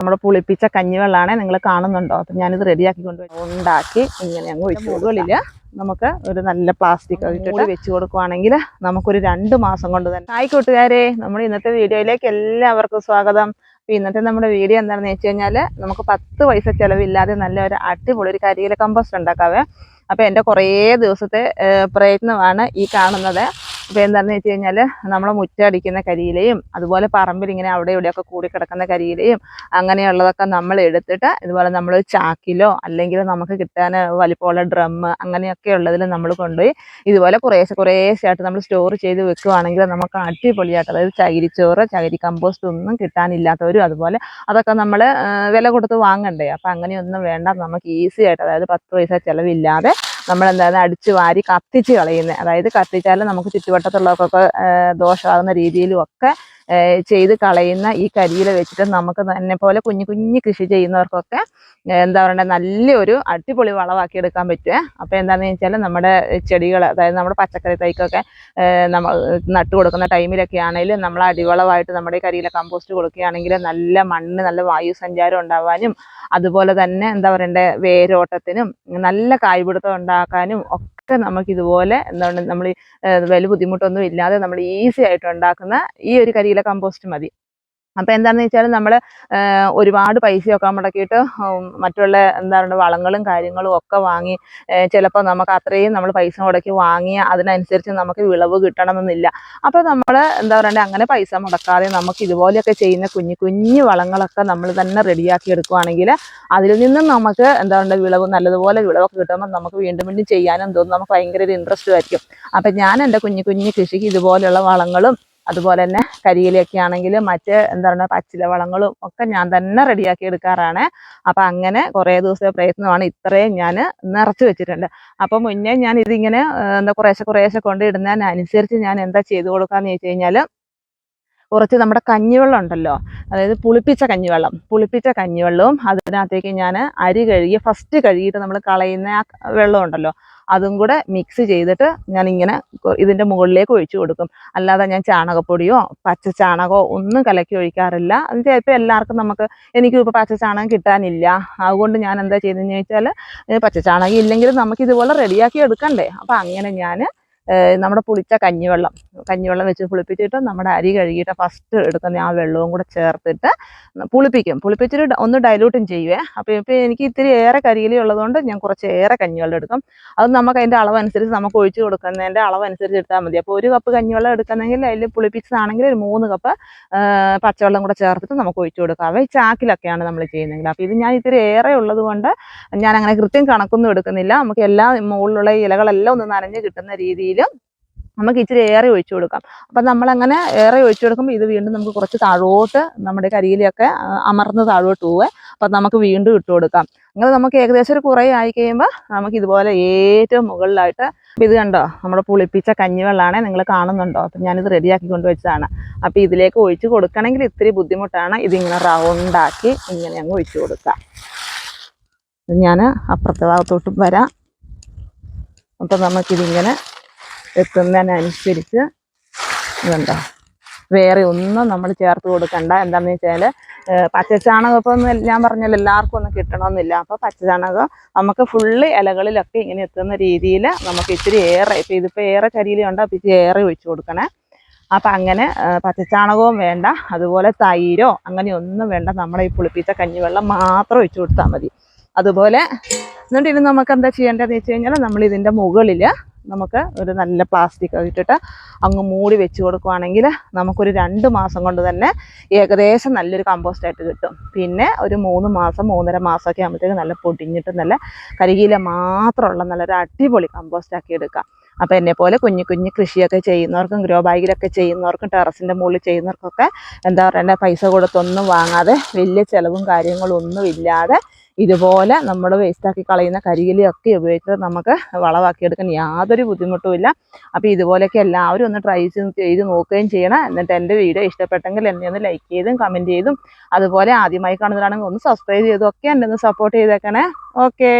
നമ്മുടെ പുളിപ്പിച്ച കഞ്ഞിവെള്ളമാണ് നിങ്ങൾ കാണുന്നുണ്ടോ? അപ്പം ഞാനിത് റെഡിയാക്കി കൊണ്ടുപോയി ഉണ്ടാക്കി ഇങ്ങനെ അങ്ങ് വെച്ച് മുകളിൽ നമുക്ക് ഒരു നല്ല പ്ലാസ്റ്റിക് ഇട്ടിട്ട് വെച്ച് കൊടുക്കുവാണെങ്കിൽ നമുക്കൊരു രണ്ട് മാസം കൊണ്ട് തന്നെ. ഹായ് കൂട്ടുകാരെ നമ്മുടെ ഇന്നത്തെ വീഡിയോയിലേക്ക് എല്ലാവർക്കും സ്വാഗതം. അപ്പോൾ ഇന്നത്തെ നമ്മുടെ വീഡിയോ എന്താണെന്ന് വെച്ച് കഴിഞ്ഞാൽ നമുക്ക് പത്ത് പൈസ ചിലവില്ലാതെ നല്ല ഒരു അടിപൊളി ഒരു കരിയില കമ്പോസ്റ്റ് ഉണ്ടാക്കാവേ. അപ്പോൾ എന്റെ കുറേ ദിവസത്തെ പ്രയത്നമാണ് ഈ കാണുന്നത്. അപ്പോൾ എന്താണെന്ന് വെച്ച് കഴിഞ്ഞാൽ നമ്മളെ മുറ്റടിക്കുന്ന കരിയിലയും അതുപോലെ പറമ്പിൽ ഇങ്ങനെ അവിടെ ഇവിടെയൊക്കെ കൂടി കിടക്കുന്ന കരിയിലയും അങ്ങനെയുള്ളതൊക്കെ നമ്മൾ എടുത്തിട്ട് ഇതുപോലെ നമ്മൾ ചാക്കിലോ അല്ലെങ്കിൽ നമുക്ക് കിട്ടാൻ വലിപ്പമുള്ള ഡ്രം അങ്ങനെയൊക്കെ ഉള്ളതിൽ നമ്മൾ കൊണ്ടുപോയി ഇതുപോലെ കുറേശ്ശെ കുറേശ്ശെ ആയിട്ട് നമ്മൾ സ്റ്റോർ ചെയ്ത് വെക്കുകയാണെങ്കിൽ നമുക്ക് അടിപൊളിയായിട്ട് അതായത് ചകിരിച്ചോറ് ചകിരി കമ്പോസ്റ്റ് ഒന്നും കിട്ടാനില്ലാത്തവരും അതുപോലെ അതൊക്കെ നമ്മൾ വില കൊടുത്ത് വാങ്ങണ്ടേ? അപ്പം അങ്ങനെയൊന്നും വേണ്ട. നമുക്ക് ഈസി ആയിട്ട് അതായത് പത്ത് പൈസ ചിലവില്ലാതെ നമ്മൾ എന്താണ് അടിച്ചു വാരി കത്തിച്ച് കളയുന്നത് അതായത് കത്തിച്ചാൽ നമുക്ക് ചുറ്റുവട്ടത്തുള്ളവർക്കൊക്കെ ദോഷമാകുന്ന രീതിയിലും ഒക്കെ ചെയ്ത് കളയുന്ന ഈ കരിയില വെച്ചിട്ട് നമുക്ക് തന്നെ പോലെ കുഞ്ഞു കുഞ്ഞു കൃഷി ചെയ്യുന്നവർക്കൊക്കെ എന്താ പറയണ്ടേ നല്ലൊരു അടിപൊളി വളമാക്കി എടുക്കാൻ പറ്റുമേ അപ്പോൾ എന്താണെന്ന് വെച്ചാൽ നമ്മുടെ ചെടികൾ അതായത് നമ്മുടെ പച്ചക്കറി തൈക്കൊക്കെ നമ്മൾ നട്ടു കൊടുക്കുന്ന ടൈമിലൊക്കെ ആണെങ്കിലും നമ്മൾ അടിവളമായിട്ട് നമ്മുടെ കരിയില കമ്പോസ്റ്റ് കൊടുക്കുകയാണെങ്കിൽ നല്ല മണ്ണ് നല്ല വായു സഞ്ചാരം ഉണ്ടാവാനും അതുപോലെ തന്നെ എന്താ പറയണ്ടേ വേരോട്ടത്തിനും നല്ല കായ്പിടുത്തം ഉണ്ടാക്കാനും ഒക്കെ നമുക്ക് ഇതുപോലെ എന്താണ് നമ്മൾ വലിയ ബുദ്ധിമുട്ടൊന്നും ഇല്ലാതെ നമ്മൾ ഈസി ആയിട്ട് ഉണ്ടാക്കുന്ന ഈ ഒരു കരിയില കമ്പോസ്റ്റ് മതി. അപ്പോൾ എന്താണെന്ന് വെച്ചാൽ നമ്മൾ ഒരുപാട് പൈസയൊക്കെ മുടക്കിയിട്ട് മറ്റുള്ള എന്താ പറയുക വളങ്ങളും കാര്യങ്ങളും ഒക്കെ വാങ്ങി ചിലപ്പോൾ നമുക്ക് അത്രയും നമ്മൾ പൈസ മുടക്കി വാങ്ങി അതിനനുസരിച്ച് നമുക്ക് വിളവ് കിട്ടണമെന്നില്ല. അപ്പോൾ നമ്മൾ എന്താ പറയണ്ടേ അങ്ങനെ പൈസ മുടക്കാതെ നമുക്ക് ഇതുപോലെയൊക്കെ ചെയ്യുന്ന കുഞ്ഞു കുഞ്ഞു വളങ്ങളൊക്കെ നമ്മൾ തന്നെ റെഡിയാക്കി എടുക്കുകയാണെങ്കിൽ അതിൽ നിന്നും നമുക്ക് എന്താ പറയുക വിളവ് നല്ലതുപോലെ വിളവൊക്കെ കിട്ടുമ്പോൾ നമുക്ക് വീണ്ടും വീണ്ടും ചെയ്യാനും തോന്നും. നമുക്ക് ഭയങ്കര ഒരു ഇൻട്രസ്റ്റ് ആയിരിക്കും. അപ്പം ഞാൻ എന്റെ കുഞ്ഞു കുഞ്ഞു കൃഷിക്ക് ഇതുപോലെയുള്ള വളങ്ങളും അതുപോലെ തന്നെ കരിയിലൊക്കെ ആണെങ്കിൽ മറ്റ് എന്താ പറയുക പച്ചില വളങ്ങളും ഒക്കെ ഞാൻ തന്നെ റെഡിയാക്കി എടുക്കാറാണ്. അപ്പം അങ്ങനെ കുറേ ദിവസത്തെ പ്രയത്നമാണ് ഇത്രയും ഞാൻ നിറച്ച് വെച്ചിട്ടുണ്ട്. അപ്പം മുന്നേ ഞാൻ ഇതിങ്ങനെ എന്താ കുറേശ്ശെ കുറേശ്ശെ കൊണ്ട് ഇടുന്നതിനനുസരിച്ച് ഞാൻ എന്താ ചെയ്തു കൊടുക്കാന്ന് ചോദിച്ചു കഴിഞ്ഞാൽ കുറച്ച് നമ്മുടെ കഞ്ഞിവെള്ളം ഉണ്ടല്ലോ അതായത് പുളിപ്പിച്ച കഞ്ഞിവെള്ളം പുളിപ്പിച്ച കഞ്ഞിവെള്ളവും അതിനകത്തേക്ക് ഞാൻ അരി കഴുകി ഫസ്റ്റ് കഴുകിയിട്ട് നമ്മൾ കളയുന്ന ആ വെള്ളം ഉണ്ടല്ലോ അതും കൂടെ മിക്സ് ചെയ്തിട്ട് ഞാൻ ഇങ്ങനെ ഇതിന്റെ മുകളിലേക്ക് ഒഴിച്ചു കൊടുക്കും. അല്ലാതെ ഞാൻ ചാണകപ്പൊടിയോ പച്ച ചാണകമോ ഒന്നും കലക്കി ഒഴിക്കാറില്ല. അത് ചിലപ്പോൾ എല്ലാവർക്കും നമുക്ക് എനിക്കും ഇപ്പോൾ പച്ച ചാണകം കിട്ടാനില്ല. അതുകൊണ്ട് ഞാൻ എന്താ ചെയ്തതെന്ന് ചോദിച്ചാൽ പച്ച ചാണകം ഇല്ലെങ്കിലും നമുക്ക് ഇതുപോലെ റെഡിയാക്കി എടുക്കണ്ടേ. അപ്പോൾ അങ്ങനെ ഞാൻ നമ്മുടെ പുളിച്ച കഞ്ഞിവെള്ളം കഞ്ഞിവെള്ളം വെച്ച് പുളിപ്പിച്ചിട്ട് നമ്മുടെ അരി കഴുകിയിട്ട് ഫസ്റ്റ് എടുക്കുന്ന ആ വെള്ളവും കൂടെ ചേർത്തിട്ട് പുളിപ്പിക്കും. പുളിപ്പിച്ചിട്ട് ഒന്ന് ഡൈലൂട്ടും ചെയ്യുവേ. അപ്പോൾ ഇപ്പോൾ എനിക്ക് ഇത്തിരി ഏറെ കരിയില ഉള്ളതുകൊണ്ട് ഞാൻ കുറച്ച് ഏറെ കഞ്ഞിവെള്ളം എടുക്കും. അത് നമുക്ക് അതിന്റെ അളവനുസരിച്ച് നമുക്ക് ഒഴിച്ച് കൊടുക്കുന്നതിന്റെ അളവനുസരിച്ച് എടുത്താൽ മതി. അപ്പോൾ ഒരു കപ്പ് കഞ്ഞിവെള്ളം എടുക്കുന്നെങ്കിൽ അതിൽ പുളിപ്പിച്ചതാണെങ്കിൽ ഒരു മൂന്ന് കപ്പ് പച്ചവെള്ളം കൂടെ ചേർത്തിട്ട് നമുക്ക് ഒഴിച്ച് കൊടുക്കാം. അവ ചാക്കിലൊക്കെയാണ് നമ്മൾ ചെയ്യുന്നതെങ്കിൽ. അപ്പോൾ ഇത് ഞാൻ ഇത്തിരി ഏറെ ഉള്ളത് കൊണ്ട് ഞാൻ അങ്ങനെ കൃത്യം കണക്കൊന്നും എടുക്കുന്നില്ല. നമുക്ക് എല്ലാ മുകളിലുള്ള ഇലകളെല്ലാം ഒന്ന് നനഞ്ഞ് കിട്ടുന്ന രീതിയിൽ നമുക്ക് ഇച്ചിരി ഏറെ ഒഴിച്ചു കൊടുക്കാം. അപ്പം നമ്മളങ്ങനെ ഏറെ ഒഴിച്ചു കൊടുക്കുമ്പോൾ ഇത് വീണ്ടും നമുക്ക് കുറച്ച് താഴോട്ട് നമ്മുടെ കരിയിലൊക്കെ അമർന്ന് താഴോട്ട് പോവേ അപ്പം നമുക്ക് വീണ്ടും ഇട്ട് കൊടുക്കാം. അങ്ങനെ നമുക്ക് ഏകദേശം ഒരു കുറേ ആയി കഴിയുമ്പോൾ നമുക്ക് ഇതുപോലെ ഏറ്റവും മുകളിലായിട്ട് ഇത് കണ്ടോ? നമ്മുടെ പുളിപ്പിച്ച കഞ്ഞിവെള്ളമാണ് നിങ്ങൾ കാണുന്നുണ്ടോ? അപ്പം ഞാനിത് റെഡിയാക്കി കൊണ്ടുവച്ചതാണ് അപ്പോൾ ഇതിലേക്ക് ഒഴിച്ച് കൊടുക്കണമെങ്കിൽ ഇത്തിരി ബുദ്ധിമുട്ടാണ്. ഇതിങ്ങനെ റൗണ്ടാക്കി ഇങ്ങനെ അങ്ങ് ഒഴിച്ചു കൊടുക്കാം. ഞാൻ അപ്പുറത്തെ ഭാഗത്തോട്ടും വരാം. അപ്പം നമുക്കിതിങ്ങനെ എത്തുന്നതിനനുസരിച്ച് ഇതുണ്ടോ? വേറെ ഒന്നും നമ്മൾ ചേർത്ത് കൊടുക്കണ്ട. എന്താണെന്ന് വെച്ചാൽ പച്ചച്ചാണകം ഒന്നും ഞാൻ പറഞ്ഞല്ലോ എല്ലാവർക്കും ഒന്നും കിട്ടണമെന്നില്ല. അപ്പോൾ പച്ചച്ചാണകം നമുക്ക് ഫുള്ള് ഇലകളിലൊക്കെ ഇങ്ങനെ എത്തുന്ന രീതിയിൽ നമുക്ക് ഇത്തിരി ഏറെ ഇപ്പം ഇതിപ്പോൾ ഏറെ ചരിയിലുണ്ടോ അപ്പോൾ ഇച്ചിരി ഏറെ ഒഴിച്ചു കൊടുക്കണേ. അപ്പം അങ്ങനെ പച്ചച്ചാണകവും വേണ്ട. അതുപോലെ തൈരോ അങ്ങനെ ഒന്നും വേണ്ട. നമ്മൾ ഈ പുളിപ്പിച്ച കഞ്ഞിവെള്ളം മാത്രം ഒഴിച്ചു കൊടുത്താൽ മതി. അതുപോലെ എന്നിട്ട് ഇനി നമുക്ക് എന്താ ചെയ്യേണ്ടതെന്ന് വെച്ച് കഴിഞ്ഞാൽ നമ്മൾ ഇതിന്റെ മുകളിൽ നമുക്ക് ഒരു നല്ല പ്ലാസ്റ്റിക് ഇട്ടിട്ട് അങ്ങ് മൂടി വെച്ച് കൊടുക്കുവാണെങ്കിൽ നമുക്കൊരു രണ്ട് മാസം കൊണ്ട് തന്നെ ഏകദേശം നല്ലൊരു കമ്പോസ്റ്റ് ആയിട്ട് കിട്ടും. പിന്നെ ഒരു മൂന്ന് മാസം മൂന്നര മാസമൊക്കെ ആകുമ്പോഴത്തേക്ക് നല്ല പൊടിഞ്ഞിട്ട് നല്ല കരികീല മാത്രമുള്ള നല്ലൊരു അടിപൊളി കമ്പോസ്റ്റ് ആക്കി എടുക്കാം. അപ്പോൾ പോലെ കുഞ്ഞു കുഞ്ഞു കൃഷിയൊക്കെ ചെയ്യുന്നവർക്കും ഗ്രോ ബാഗിലൊക്കെ ചെയ്യുന്നവർക്കും ടെറസിന്റെ മുകളിൽ ചെയ്യുന്നവർക്കൊക്കെ എന്താ പറയുക പൈസ കൊടുത്തൊന്നും വാങ്ങാതെ വലിയ ചിലവും കാര്യങ്ങളും ഒന്നും ഇല്ലാതെ ഇതുപോലെ നമ്മൾ വേസ്റ്റാക്കി കളയുന്ന കരിയിലയൊക്കെ ഉപയോഗിച്ച് നമുക്ക് വളമാക്കിയെടുക്കാൻ യാതൊരു ബുദ്ധിമുട്ടുമില്ല അപ്പോൾ ഇതുപോലെയൊക്കെ എല്ലാവരും ഒന്ന് ട്രൈ ചെയ്ത് നോക്കുകയും ചെയ്യണം. എന്നിട്ട് എന്റെ വീഡിയോ ഇഷ്ടപ്പെട്ടെങ്കിൽ എന്നെ ഒന്ന് ലൈക്ക് ചെയ്തും കമന്റ് ചെയ്തും. അതുപോലെ ആദ്യമായി കാണുന്നതാണെങ്കിൽ ഒന്ന് സബ്സ്ക്രൈബ് ചെയ്തും ഒക്കെ എന്നെ ഒന്ന് സപ്പോർട്ട് ചെയ്തേക്കണേ. ഓക്കേ